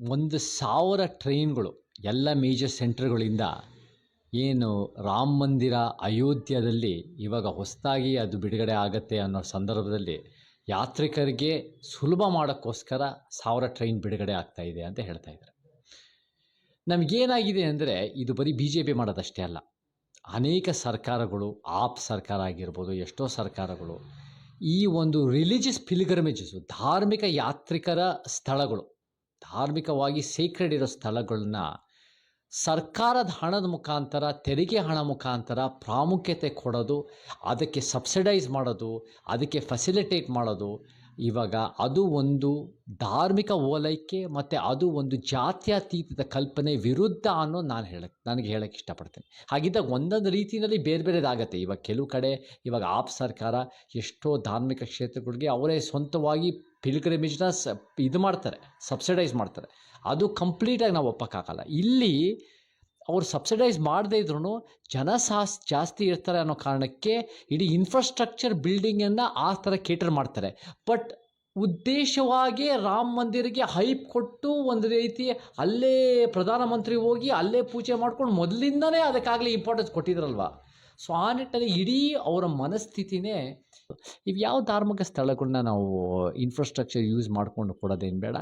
ಒಂದು ಸಾವಿರ ಟ್ರೈನ್ಗಳು ಎಲ್ಲ ಮೇಜರ್ ಸೆಂಟ್ರ್ಗಳಿಂದ ಏನು ರಾಮ ಮಂದಿರ ಅಯೋಧ್ಯದಲ್ಲಿ ಇವಾಗ ಹೊಸದಾಗಿ ಅದು ಬಿಡುಗಡೆ ಆಗುತ್ತೆ ಅನ್ನೋ ಸಂದರ್ಭದಲ್ಲಿ ಯಾತ್ರಿಕರಿಗೆ ಸುಲಭ ಮಾಡೋಕ್ಕೋಸ್ಕರ ಸಾವಿರ ಟ್ರೈನ್ ಬಿಡುಗಡೆ ಇದೆ ಅಂತ ಹೇಳ್ತಾ ಇದ್ದಾರೆ. ನಮಗೇನಾಗಿದೆ ಅಂದರೆ ಇದು ಬರೀ ಬಿ ಜೆ ಪಿ ಮಾಡೋದಷ್ಟೇ ಅಲ್ಲ. ಅನೇಕ ಸರ್ಕಾರಗಳು, ಆಪ್ ಸರ್ಕಾರ ಆಗಿರ್ಬೋದು, ಎಷ್ಟೋ ಸರ್ಕಾರಗಳು ಈ ಒಂದು ರಿಲಿಜಿಯಸ್ ಪಿಲ್ಗ್ರಮೇಜಸ್ಸು ಧಾರ್ಮಿಕ ಯಾತ್ರಿಕರ ಸ್ಥಳಗಳು ಧಾರ್ಮಿಕವಾಗಿ ಸೀಕ್ರೆಡ್ ಇರೋ ಸ್ಥಳಗಳನ್ನ ಸರ್ಕಾರದ ಹಣದ ಮುಖಾಂತರ, ತೆರಿಗೆ ಹಣ ಮುಖಾಂತರ ಪ್ರಾಮುಖ್ಯತೆ ಕೊಡೋದು, ಅದಕ್ಕೆ ಸಬ್ಸಿಡೈಸ್ ಮಾಡೋದು, ಅದಕ್ಕೆ ಫೆಸಿಲಿಟೇಟ್ ಮಾಡೋದು ಇವಾಗ ಅದು ಒಂದು ಧಾರ್ಮಿಕ ಓಲೈಕೆ ಮತ್ತು ಅದು ಒಂದು ಜಾತ್ಯತೀತದ ಕಲ್ಪನೆ ವಿರುದ್ಧ ಅನ್ನೋ ನಾನು ಹೇಳಕ್ಕೆ ನನಗೆ ಹೇಳಕ್ಕೆ ಇಷ್ಟಪಡ್ತೇನೆ. ಹಾಗಿದ್ದಾಗ ಒಂದೊಂದು ರೀತಿಯಲ್ಲಿ ಬೇರೆ ಬೇರೆದಾಗತ್ತೆ. ಇವಾಗ ಕೆಲವು ಕಡೆ ಇವಾಗ ಆಪ್ ಸರ್ಕಾರ ಎಷ್ಟೋ ಧಾರ್ಮಿಕ ಕ್ಷೇತ್ರಗಳಿಗೆ ಅವರೇ ಸ್ವಂತವಾಗಿ ಪಿಲ್ಗ್ರಿಮೇಜ್ನ ಸ ಇದು ಮಾಡ್ತಾರೆ ಸಬ್ಸಿಡೈಸ್ ಮಾಡ್ತಾರೆ. ಅದು ಕಂಪ್ಲೀಟಾಗಿ ನಾವು ಒಪ್ಪಕ್ಕಾಗಲ್ಲ. ಇಲ್ಲಿ ಅವ್ರು ಸಬ್ಸಿಡೈಸ್ ಮಾಡದೇ ಇದ್ರೂ ಜನ ಸಾಸ್, ಜಾಸ್ತಿ ಇರ್ತಾರೆ ಅನ್ನೋ ಕಾರಣಕ್ಕೆ ಇಡೀ ಇನ್ಫ್ರಾಸ್ಟ್ರಕ್ಚರ್ ಬಿಲ್ಡಿಂಗನ್ನು ಆ ಥರ ಕೇಟರ್ ಮಾಡ್ತಾರೆ. ಬಟ್ ಉದ್ದೇಶವಾಗಿ ರಾಮ ಮಂದಿರಿಗೆ ಹೈಪ್ ಕೊಟ್ಟು ಒಂದು ರೀತಿ ಅಲ್ಲೇ ಪ್ರಧಾನಮಂತ್ರಿ ಹೋಗಿ ಅಲ್ಲೇ ಪೂಜೆ ಮಾಡ್ಕೊಂಡು ಮೊದಲಿಂದನೇ ಅದಕ್ಕಾಗಲಿ ಇಂಪಾರ್ಟೆನ್ಸ್ ಕೊಟ್ಟಿದ್ರಲ್ವ? ಸೊ ಆ ನಿಟ್ಟಿನಲ್ಲಿ ಇಡೀ ಅವರ ಮನಸ್ಥಿತಿನೇ ಇವು ಯಾವ ಧಾರ್ಮಿಕ ಸ್ಥಳಗಳನ್ನ ನಾವು ಇನ್ಫ್ರಾಸ್ಟ್ರಕ್ಚರ್ ಯೂಸ್ ಮಾಡಿಕೊಂಡು ಕೊಡೋದೇನು ಬೇಡ.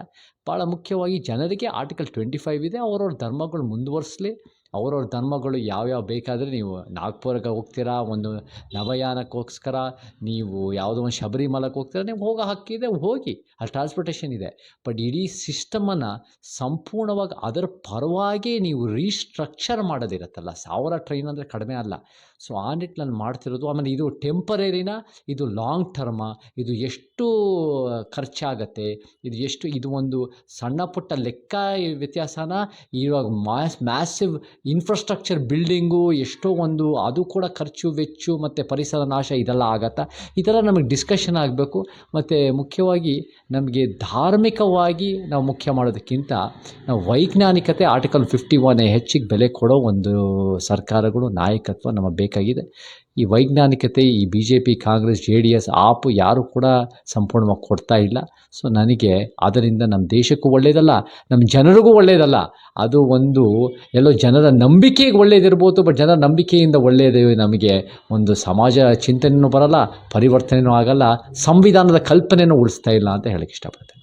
ಭಾಳ ಮುಖ್ಯವಾಗಿ ಜನರಿಗೆ ಆರ್ಟಿಕಲ್ ಟ್ವೆಂಟಿ ಫೈವ್ ಇದೆ, ಅವರವ್ರ ಧರ್ಮಗಳು ಮುಂದುವರಿಸಲಿ. ಅವ್ರವ್ರ ಧರ್ಮಗಳು ಯಾವ್ಯಾವ ಬೇಕಾದರೆ ನೀವು ನಾಗ್ಪುರಕ್ಕೆ ಹೋಗ್ತೀರಾ, ಒಂದು ನವಯಾನಕ್ಕೋಸ್ಕರ ನೀವು ಯಾವುದೋ ಒಂದು ಶಬರಿಮಲಕ್ಕೆ ಹೋಗ್ತೀರಾ, ನೀವು ಹೋಗೋ ಹಕ್ಕಿದೆ ಹೋಗಿ. ಅಲ್ಲಿ ಟ್ರಾನ್ಸ್ಪೋರ್ಟೇಷನ್ ಇದೆ. ಬಟ್ ಇಡೀ ಸಿಸ್ಟಮನ್ನು ಸಂಪೂರ್ಣವಾಗಿ ಅದರ ಪರವಾಗಿ ನೀವು ರೀಸ್ಟ್ರಕ್ಚರ್ ಮಾಡೋದಿರತ್ತಲ್ಲ. ಸಾವಿರ ಟ್ರೈನ್ ಅಂದರೆ ಕಡಿಮೆ ಅಲ್ಲ. ಸೊ ಆ ನಿಟ್ಟಿನಲ್ಲಿ ಮಾಡ್ತಿರೋದು, ಆಮೇಲೆ ಇದು ಟೆಂಪರರಿನ ಇದು ಲಾಂಗ್ ಟರ್ಮ ಇದು ಎಷ್ಟು ಖರ್ಚಾಗತ್ತೆ, ಇದು ಎಷ್ಟು, ಇದು ಒಂದು ಸಣ್ಣ ಪುಟ್ಟ ಲೆಕ್ಕ ವ್ಯತ್ಯಾಸನ ಇವಾಗ ಮಾಸ್ ಮ್ಯಾಸಿವ್ ಇನ್ಫ್ರಾಸ್ಟ್ರಕ್ಚರ್ ಬಿಲ್ಡಿಂಗು ಎಷ್ಟೋ ಒಂದು ಅದು ಕೂಡ ಖರ್ಚು, ವೆಚ್ಚು ಮತ್ತು ಪರಿಸರ ನಾಶ ಇದೆಲ್ಲ ಆಗತ್ತಾ? ಈ ಥರ ನಮಗೆ ಡಿಸ್ಕಷನ್ ಆಗಬೇಕು. ಮತ್ತು ಮುಖ್ಯವಾಗಿ ನಮಗೆ ಧಾರ್ಮಿಕವಾಗಿ ನಾವು ಮುಖ್ಯ ಮಾಡೋದಕ್ಕಿಂತ ನಾವು ವೈಜ್ಞಾನಿಕತೆ ಆರ್ಟಿಕಲ್ ಫಿಫ್ಟಿ ಒನ್ ಹೆಚ್ಚಿಗೆ ಬೆಲೆ ಕೊಡೋ ಒಂದು ಸರ್ಕಾರಗಳು, ನಾಯಕತ್ವ ನಮಗೆ ಬೇಕಾಗಿದೆ. ಈ ವೈಜ್ಞಾನಿಕತೆ, ಈ B J P Congress, J D S AAP ಯಾರು ಕೂಡ ಸಂಪೂರ್ಣವಾಗಿ ಕೊಡ್ತಾ ಇಲ್ಲ. ಸೊ ನನಗೆ ಅದರಿಂದ ನಮ್ಮ ದೇಶಕ್ಕೂ ಒಳ್ಳೆಯದಲ್ಲ ನಮ್ಮ ಜನರಿಗೂ ಒಳ್ಳೆಯದಲ್ಲ ಅದು ಒಂದು ಎಲ್ಲೋ ಜನರ ನಂಬಿಕೆಗೆ ಒಳ್ಳೆಯದಿರ್ಬೋದು ಬಟ್ ಜನರ ನಂಬಿಕೆಯಿಂದ ಒಳ್ಳೆಯದು ನಮಗೆ ಒಂದು ಸಮಾಜ ಚಿಂತನೆಯೂ ಬರಲ್ಲ ಪರಿವರ್ತನೆಯೂ ಆಗಲ್ಲ, ಸಂವಿಧಾನದ ಕಲ್ಪನೆಯೂ ಉಳಿಸ್ತಾ ಇಲ್ಲ ಅಂತ ಹೇಳಕ್ಕೆ ಇಷ್ಟಪಡ್ತೇನೆ.